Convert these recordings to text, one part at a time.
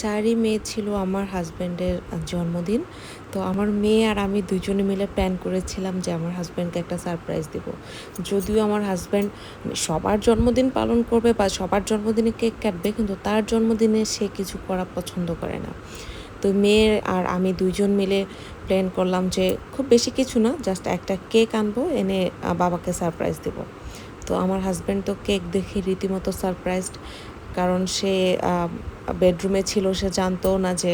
চারই মে ছিল আমার হাজব্যান্ডের জন্মদিন। তো আমার মেয়ে আর আমি দুজনে মিলে প্ল্যান করেছিলাম যে আমার হাজব্যান্ডকে একটা সারপ্রাইজ দেব। যদিও আমার হাজব্যান্ড সবার জন্মদিন পালন করবে বা সবার জন্মদিনে কেক কাটবে, কিন্তু তার জন্মদিনে সে কিছু করা পছন্দ করে না। তো মেয়ে আর আমি দুইজন মিলে প্ল্যান করলাম যে খুব বেশি কিছু না জাস্ট একটা কেক আনব, এনে বাবাকে সারপ্রাইজ দেবো। তো আমার হাজব্যান্ড তো কেক দেখে রীতিমতো সারপ্রাইজড কারণ সে বেডরুমে ছিল, সে জানতো না যে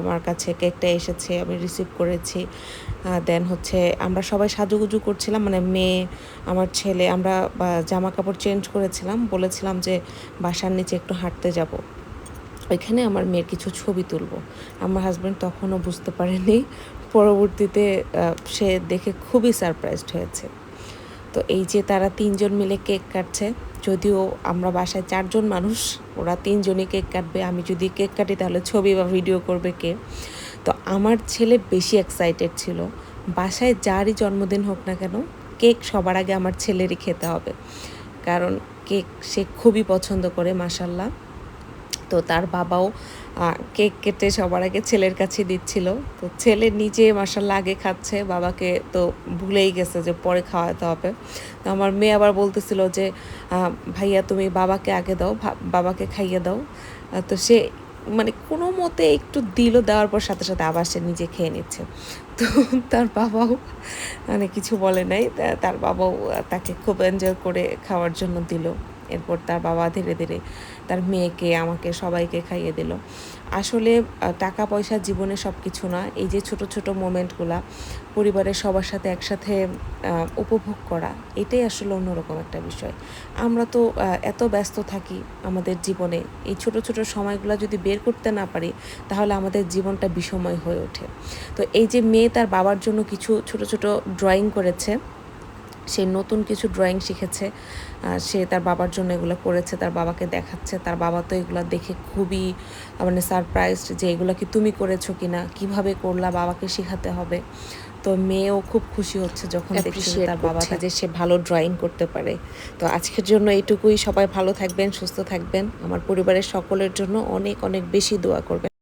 আমার কাছে কেকটা এসেছে, আমি রিসিভ করেছি। দেন হচ্ছে আমরা সবাই সাজুগুজু করছিলাম মানে মেয়ে, আমার ছেলে, আমরা জামা কাপড় চেঞ্জ করেছিলাম, বলেছিলাম যে বাসার নিচে একটু হাঁটতে যাব। ওইখানে আমার মেয়ের কিছু ছবি তুলব। আমার হাজব্যান্ড তখনও বুঝতে পারেনি, পরবর্তীতে সে দেখে খুবই সারপ্রাইজড হয়েছে। তো এই যে তারা তিনজন মিলে কেক কাটছে যদিও আমরা বাসায় চারজন মানুষ, ওরা তিনজনই কেক কাটবে, আমি যদি কেক কাটি তাহলে ছবি বা ভিডিও করবে কে? তো আমার ছেলে বেশি এক্সাইটেড ছিল। বাসায় যারই জন্মদিন হোক না কেন, কেক সবার আগে আমার ছেলেরই খেতে হবে। কারণ কেক সে খুবই পছন্দ করে মাসাল্লাহ তো তার বাবাও কেক কেটে সবার আগে ছেলের কাছে দিচ্ছিল। তো ছেলে নিজে মাসাল্লাহ আগে খাচ্ছে, বাবাকে তো ভুলেই গেছে যে পরে খাওয়াতে হবে। তো আমার মেয়ে আবার বলতেছিল যে ভাইয়া, তুমি বাবাকে আগে দাও বাবাকে খাইয়ে দাও। তো সে মানে কোনো মতে একটু দিল দেওয়ার পর সাথে সাথে আবার সে নিজে খেয়ে নিচ্ছে। তো তার বাবাও মানে কিছু বলে নাই। তার বাবাও তাকে খুব এনজয় করে খাওয়ার জন্য দিল। এরপর তার বাবা ধীরে ধীরে তার মেয়েকে, আমাকে, সবাইকে খাইয়ে দিল। আসলে টাকা পয়সা জীবনে সব কিছু না। এই যে ছোট ছোট মোমেন্টগুলা পরিবারের সবার সাথে একসাথে উপভোগ করা, এটাই আসলে অন্যরকম একটা বিষয়। আমরা তো এত ব্যস্ত থাকি আমাদের জীবনে। এই ছোট ছোট সময়গুলো যদি বের করতে না পারি, তাহলে আমাদের জীবনটা বিষময় হয়ে ওঠে। তো এই যে মেয়ে তার বাবার জন্য কিছু ছোট ছোট ড্রয়িং করেছে সে নতুন কিছু ড্রয়িং শিখেছে সে তার বাবার জন্য এগুলো করেছে তার বাবাকে দেখাচ্ছে তার বাবা তো এগুলো দেখে খুবই মানে সারপ্রাইজড যে এগুলো কি তুমি করেছ কিনা কীভাবে করলা বাবাকে শেখাতে হবে। তো মেয়েও খুব খুশি হচ্ছে যখন দেখছে তার বাবা যে সে ভালো ড্রয়িং করতে পারে। তো আজকের জন্য এইটুকুই। সবাই ভালো থাকবেন সুস্থ থাকবেন। আমার পরিবারের সকলের জন্য অনেক অনেক বেশি দোয়া করবেন।